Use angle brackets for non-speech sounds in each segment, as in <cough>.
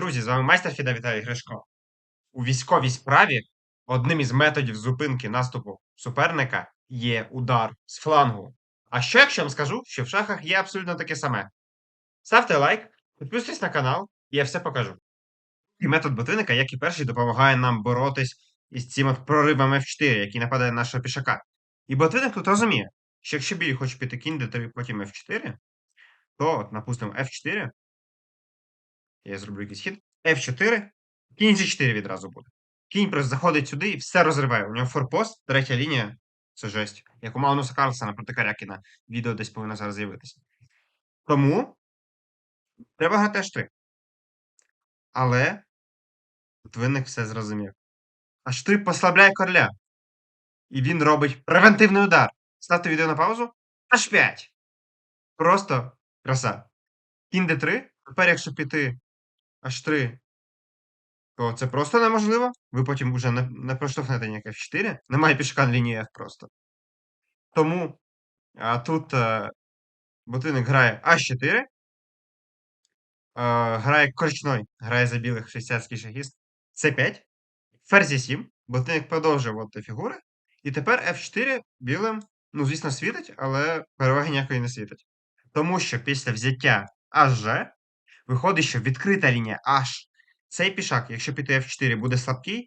Друзі, з вами майстер Фіда Віталій Гришко. У військовій справі одним із методів зупинки наступу суперника є удар з флангу. А що, якщо я вам скажу, що в шахах є абсолютно таке саме? Ставте лайк, підписуйтесь на канал, і я все покажу. І метод ботинника, як і перший, допомагає нам боротись із цим от проривом F4, який нападає на нашого пішака. І ботинник тут розуміє, що якщо білі хоче піти кінь d3, потім F4, то, напустимо, F4, я зроблю якийсь хід. F4. Кінь G4 відразу буде. Кінь просто заходить сюди і все розриває. У нього форпост, третя лінія. Це жесть. Як у Магнуса Карлсона проти Карякіна. Відео десь повинно зараз з'явитися. Тому треба грати H3. Але винник все зрозумів. H3 послабляє короля. І він робить превентивний удар. Ставте відео на паузу. H5. Просто краса. Кінь D3. Тепер, якщо піти H3, то це просто неможливо. Ви потім вже не, не проштовхнете ніяк F4. Немає пішка на лінії F просто. Тому а, тут а, ботинок грає А4. А, грає коричной, грає за білих швейцарський шахіст. С5. Ферзь 7. Ботинок продовжує фігури. І тепер F4 білим, ну, звісно, світить, але переваги ніякої не світить. Тому що після взяття HG виходить, що відкрита лінія H. Цей пішак, якщо піти F4, буде слабкий,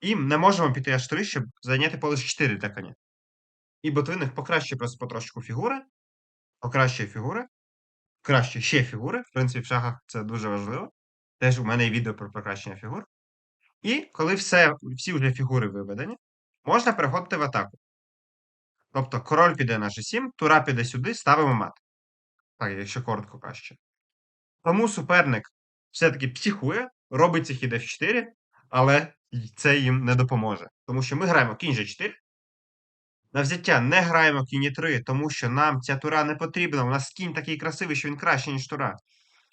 і не можемо піти H3, щоб зайняти поле 4 для коня. І ботвинник покращує просто потрошку фігури, покращує фігури, краще ще фігури. В принципі, в шахах це дуже важливо. Теж у мене є відео про покращення фігур. І коли все, всі вже фігури виведені, можна переходити в атаку. Тобто король піде на G7, тура піде сюди, ставимо мат. Так, якщо коротко краще. Тому суперник все-таки психує, робить ці хід F4, але це їм не допоможе. Тому що ми граємо кінь G4. На взяття не граємо кінь 3, тому що нам ця тура не потрібна. У нас кінь такий красивий, що він краще, ніж тура.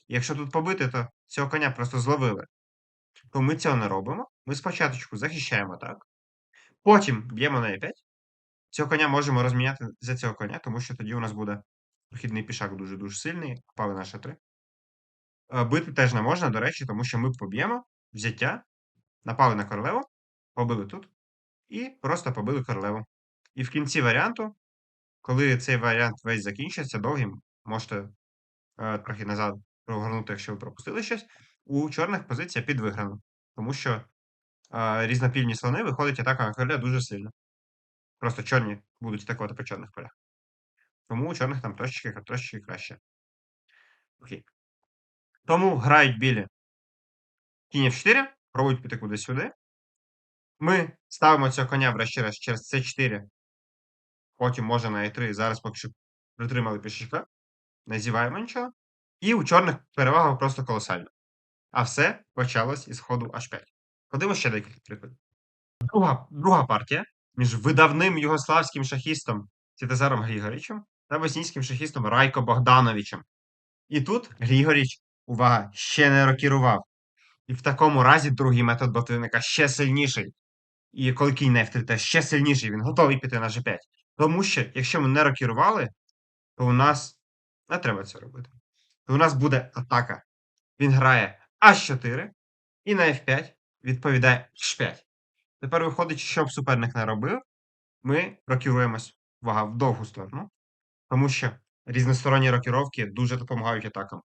Якщо тут побити, то цього коня просто зловили. То ми цього не робимо. Ми спочатку захищаємо так. Потім б'ємо на e5. Цього коня можемо розміняти за цього коня, тому що тоді у нас буде прохідний пішак дуже-дуже сильний, впали на Ш3. Е, Бити теж не можна, до речі, тому що ми поб'ємо взяття, напали на королеву, побили тут, і просто побили королеву. І в кінці варіанту, коли цей варіант весь закінчиться довгим, можете е, трохи назад прогорнути, якщо ви пропустили щось, у чорних позиція під виграну. Тому що е, різнопільні слони виходить атака на короля дуже сильно. Просто чорні будуть атакувати по чорних полях. Тому у чорних там трошечки, трошечки краще. Окей. Тому грають білі кінь F4, пробують піти кудись сюди. Ми ставимо цього коня врешті-решт через C4. Потім може на E3. Зараз поки що притримали пішачка. Не зіваємо нічого. І у чорних перевага просто колосальна. А все почалось із ходу H5. Подивимося ще декілька прикладів. Друга, друга партія між видавним югославським шахістом Святозаром Грігорічем та боснійським шахістом Райко Богдановичем. І тут Грігоріч, увага, ще не рокірував. І в такому разі другий метод ботвинника ще сильніший. І коли кінь не F3 ще сильніший, він готовий піти на G5. Тому що, якщо ми не рокірували, то у нас не треба це робити. То у нас буде атака. Він грає H4 і на F5 відповідає H5. Тепер виходить, що б суперник не робив, ми рокіруємось увага, в довгу сторону. Тому що різносторонні рокіровки дуже допомагають атакам.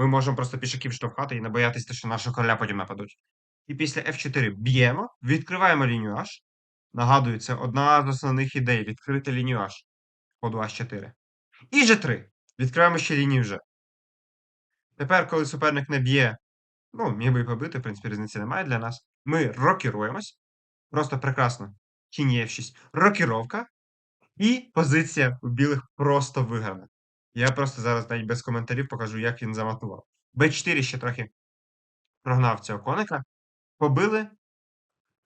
Ми можемо просто пішаків штовхати і не боятися, що нашого короля потім нападуть. І після F4 б'ємо, відкриваємо лінію H. Нагадую, це одна з основних ідей відкрити лінію H ходу H4. І G3. Відкриваємо ще лінію G. Тепер, коли суперник не б'є, ну, міг би і побити, в принципі, різниці немає для нас. Ми рокіруємось. Просто прекрасно. Кінь F6. Рокіровка. І позиція у білих просто виграна. Я просто зараз навіть без коментарів покажу, як він заматував. Б4 ще трохи прогнав цього коника. Побили.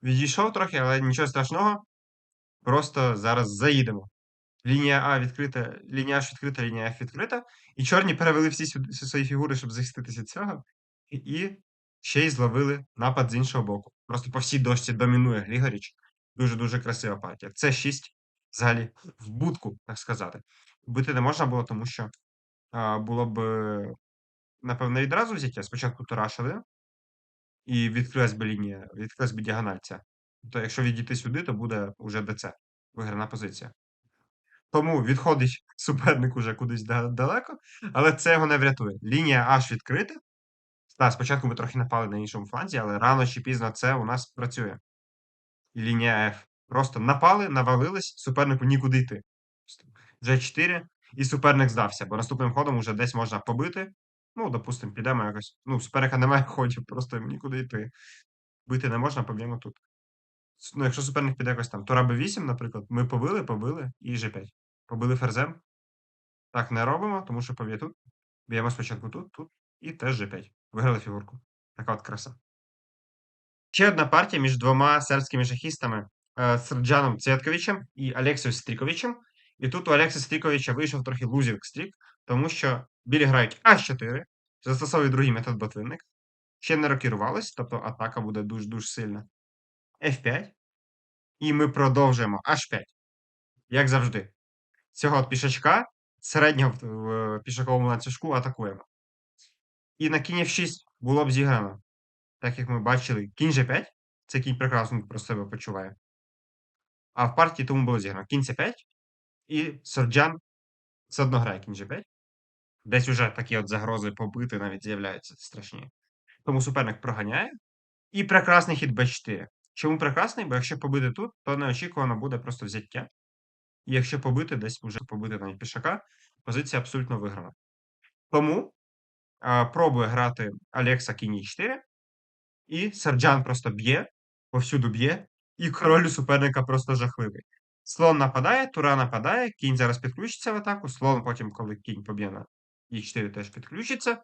Відійшов трохи, але нічого страшного. Просто зараз заїдемо. Лінія А відкрита, лінія H відкрита, лінія F відкрита. І чорні перевели всі сюди всі свої фігури, щоб захиститися цього. І, ще й зловили напад з іншого боку. Просто по всій дошці домінує Григоріч. Дуже-дуже красива партія. Це 6 взагалі в будку, так сказати. Бити не можна було, тому що а, було б, напевно, відразу взяття. Спочатку турашили, І відкрилась би лінія, відкрилась би діагональ ця. То якщо відійти сюди, то буде уже ДЦ. Виграна позиція. Тому відходить <laughs> суперник уже кудись далеко, але це його не врятує. Лінія H відкрита. Так, спочатку ми трохи напали на іншому фланзі, але рано чи пізно це у нас працює. І лінія F. Просто напали, навалились, супернику нікуди йти. G4, і суперник здався, бо наступним ходом уже десь можна побити. Ну, допустимо, підемо якось. Ну, суперника немає ходів, просто нікуди йти. Бити не можна, поб'ємо тут. Ну, якщо суперник піде якось там, Тура Б8, наприклад, ми побили, побили і G5. Побили ферзем. Так не робимо, тому що поб'є тут. Б'ємо спочатку тут, тут і теж G5. Виграли фігурку. Така от краса. Ще одна партія між двома сербськими шахістами е, Серджаном Цвятковичем і Олексієм Стріковичем. І тут у Олекса Стріковича вийшов трохи лузінг стрік, тому що білі грають А4, застосовують другий метод ботвинник. Ще не рокірувались, тобто атака буде дуже-дуже сильна. F5. І ми продовжуємо H5. Як завжди. Цього пішачка середнього в, пішаковому ланцюжку атакуємо. І на кінь F6 було б зіграно. Так як ми бачили, кінь G5 це кінь прекрасно про себе почуває. А в партії тому було зіграно кінь c5, і Серджан все одно грає кінь G5. Десь уже такі от загрози побити навіть з'являються страшні. Тому суперник проганяє. І прекрасний хід b4. Чому прекрасний? Бо якщо побити тут, то неочікувано буде просто взяття. І якщо побити, десь вже побити навіть пішака, позиція абсолютно виграна. Тому а, пробує грати Алекса кінь e4, і Серджан просто б'є, повсюду б'є, і король суперника просто жахливий. Слон нападає, тура нападає, кінь зараз підключиться в атаку, слон потім, коли кінь поб'є на e4, теж підключиться.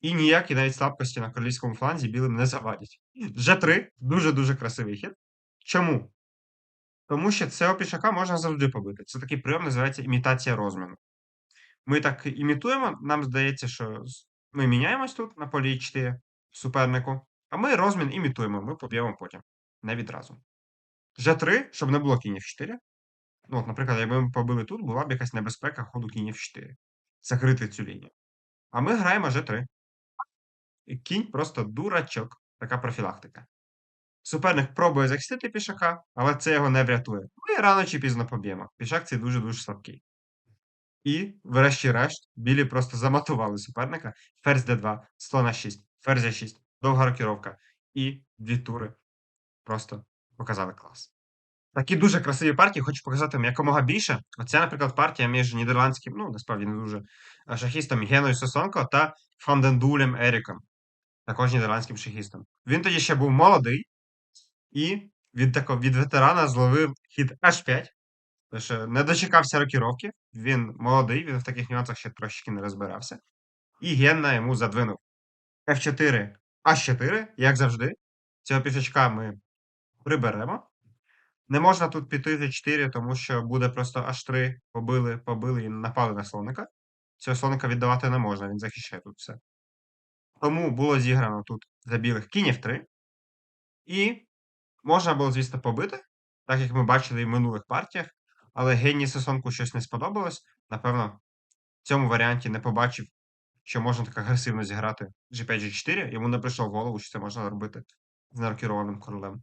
І ніякі навіть слабкості на королівському фланзі білим не завадять. G3 дуже-дуже красивий хід. Чому? Тому що цього пішака можна завжди побити. Це такий прийом називається імітація розміну. Ми так імітуємо, нам здається, що ми міняємось тут на полі 4 супернику, а ми розмін імітуємо, ми поб'ємо потім. Не відразу. G3, щоб не було кінь F4. Ну, от, наприклад, якби ми побили тут, була б якась небезпека ходу кінь F4. Закрити цю лінію. А ми граємо G3. І кінь просто дурачок. Така профілактика. Суперник пробує захистити пішака, але це його не врятує. Ми рано чи пізно поб'ємо. Пішак цей дуже-дуже слабкий. І, врешті-решт, білі просто заматували суперника. Ферзь d2, слон 6, ферзь 6, довга рокіровка. І дві тури просто показали клас. Такі дуже красиві партії, хочу показати вам якомога більше. Оце, наприклад, партія між нідерландським, ну, насправді не дуже шахістом Геною Сосонко та Фандендулем Еріком, також нідерландським шахістом. Він тоді ще був молодий і від, тако, від ветерана зловив хід H5. Тож е, не дочекався рокіровки. Він молодий, він в таких нюансах ще трошки не розбирався. І Генна йому задвинув. F4, H4, як завжди. Цього пішачка ми приберемо. Не можна тут піти G4, тому що буде просто H3, побили, побили і напали на слоника. Цього слоника віддавати не можна, він захищає тут все. Тому було зіграно тут за білих кінь F3. І можна було, звісно, побити, так як ми бачили і в минулих партіях. Але генії Сосонку щось не сподобалось. Напевно, в цьому варіанті не побачив, що можна так агресивно зіграти G5, G4. Йому не прийшло в голову, що це можна робити з нерокерованим королем.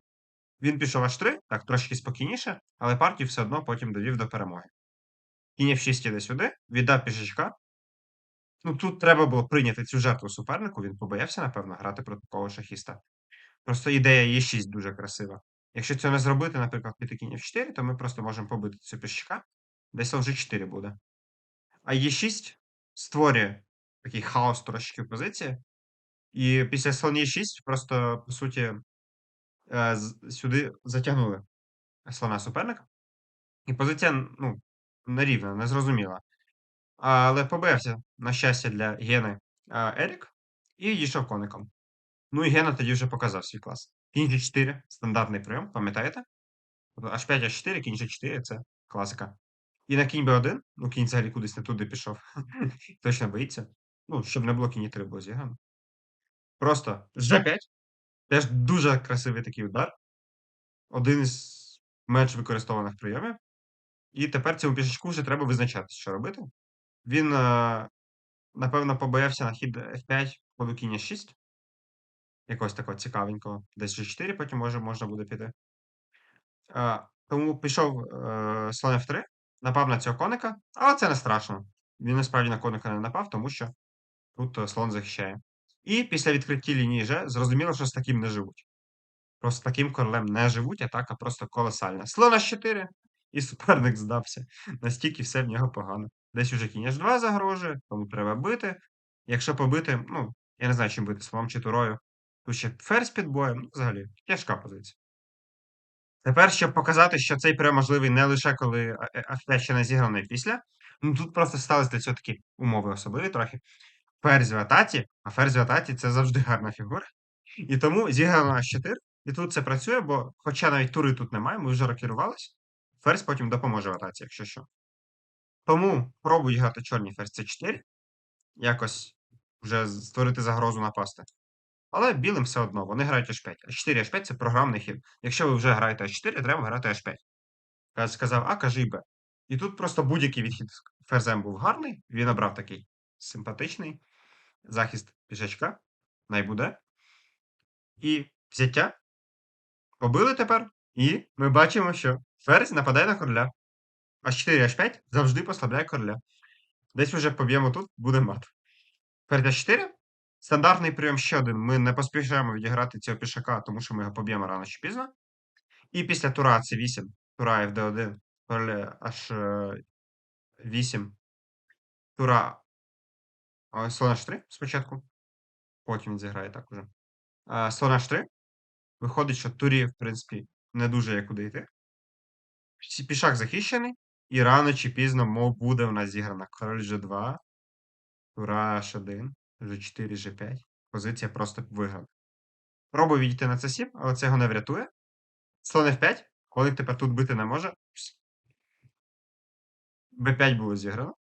Він пішов H3, так трошки спокійніше, але партію все одно потім довів до перемоги. Кінь F6 іде сюди, віддав пішачка. Ну тут треба було прийняти цю жертву супернику, він побоявся, напевно, грати проти такого шахіста. Просто ідея Е6 дуже красива. Якщо цього не зробити, наприклад, піти кінь F4, то ми просто можемо побити цю пішачка. Десь вже 4 буде. А Е6 створює такий хаос трошки в позиції. І після слон Е6 просто, по суті, сюди затягнули слона суперника. І позиція, ну, нерівна, незрозуміла. Але побився, на щастя, для Гени Ерік і дійшов коником. Ну і Гена тоді вже показав свій клас. Кінь G4 стандартний прийом, пам'ятаєте? Тобто H5, H4, кінь G4 це класика. І на кінь B1, ну кінь взагалі кудись не туди пішов. <laughs> Точно боїться. Ну, щоб не було кінь 3 було зіграно. Просто G5. Теж дуже красивий такий удар. Один із менш використовуваних прийомів. І тепер цьому пішачку вже треба визначатися, що робити. Він, е, напевно, побоявся на хід F5 ходу кінь 6. Якогось такого цікавенького. Десь G4 потім може можна буде піти. А, тому пішов е, слон F3, напав на цього коника, але це не страшно. Він насправді на коника не напав, тому що тут е, слон захищає. І після відкриття лінії G зрозуміло, що з таким не живуть. Просто таким королем не живуть, атака просто колосальна. Слон H4, і суперник здався. Настільки все в нього погано. Десь уже кінь H2 загрожує, тому треба бити. Якщо побити, ну, я не знаю, чим бити, слоном чи турою. Тут ще ферзь під боєм, ну, взагалі, тяжка позиція. Тепер, щоб показати, що цей прийом можливий не лише коли АФТ ще не зіграно і після. Ну тут просто сталися для цього такі умови особливі трохи. Ферзь в атаці, а ферзь в атаці це завжди гарна фігура. І тому зіграно H4, і тут це працює, бо, хоча навіть тури тут немає, ми вже рокірувались, ферзь потім допоможе в атаці, якщо що. Тому пробуй грати чорні ферзь C4, якось вже створити загрозу напасти. Але білим все одно, вони грають H5. H4 H5 це програмний хід. Якщо ви вже граєте H4, треба грати H5. Сказав А, кажи Б. І тут просто будь-який відхід ферзем був гарний, він обрав такий симпатичний захист пішачка, найбуде. І взяття. Побили тепер. І ми бачимо, що ферзь нападає на короля. H4 H5 завжди послабляє короля. Десь вже поб'ємо тут, буде мат. Ферзь H4. Стандартний прийом ще один. Ми не поспішаємо відіграти цього пішака, тому що ми його поб'ємо рано чи пізно. І після тура C8, тура FD1, короля H8, тура слон H3 спочатку. Потім він зіграє так уже. Слон H3. Виходить, що турі, в принципі, не дуже є куди йти. Пішак захищений, і рано чи пізно, мов буде у нас зіграна король G2, тура H1, G4, G5. Позиція просто виграна. Пробую відійти на c7, але це його не врятує. Слон F5, коли тепер тут бити не може. B5 було зіграно.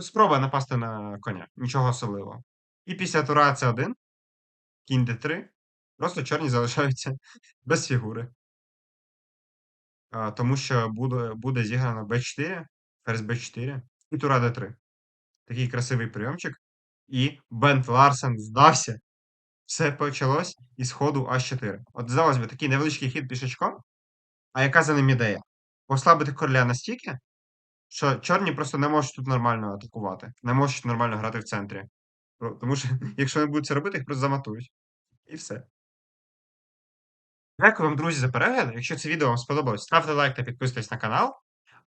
Спроба напасти на коня. Нічого особливого. І після тура C1, кінь D3. Просто чорні <laughs> залишаються без фігури. Тому що буде буде зіграно b4, ферзь b4 і тура d3. Такий красивий прийомчик. І Бент Ларсен здався. Все почалось із ходу А4. От, здалось би, такий невеличкий хід пішечком. А яка за ним ідея? Послабити короля настільки, що чорні просто не можуть тут нормально атакувати, не можуть нормально грати в центрі. Тому що, <laughs> якщо вони будуть це робити, їх просто заматують. І все. Дякую вам, друзі, за перегляд. Якщо це відео вам сподобалось, ставте лайк та підписуйтесь на канал.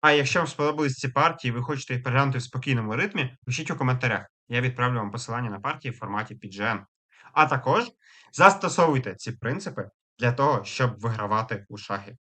А якщо вам сподобались ці партії, ви хочете їх переглянути в спокійному ритмі, пишіть у коментарях. Я відправлю вам посилання на партії в форматі PGN. А також застосовуйте ці принципи для того, щоб вигравати у шахи.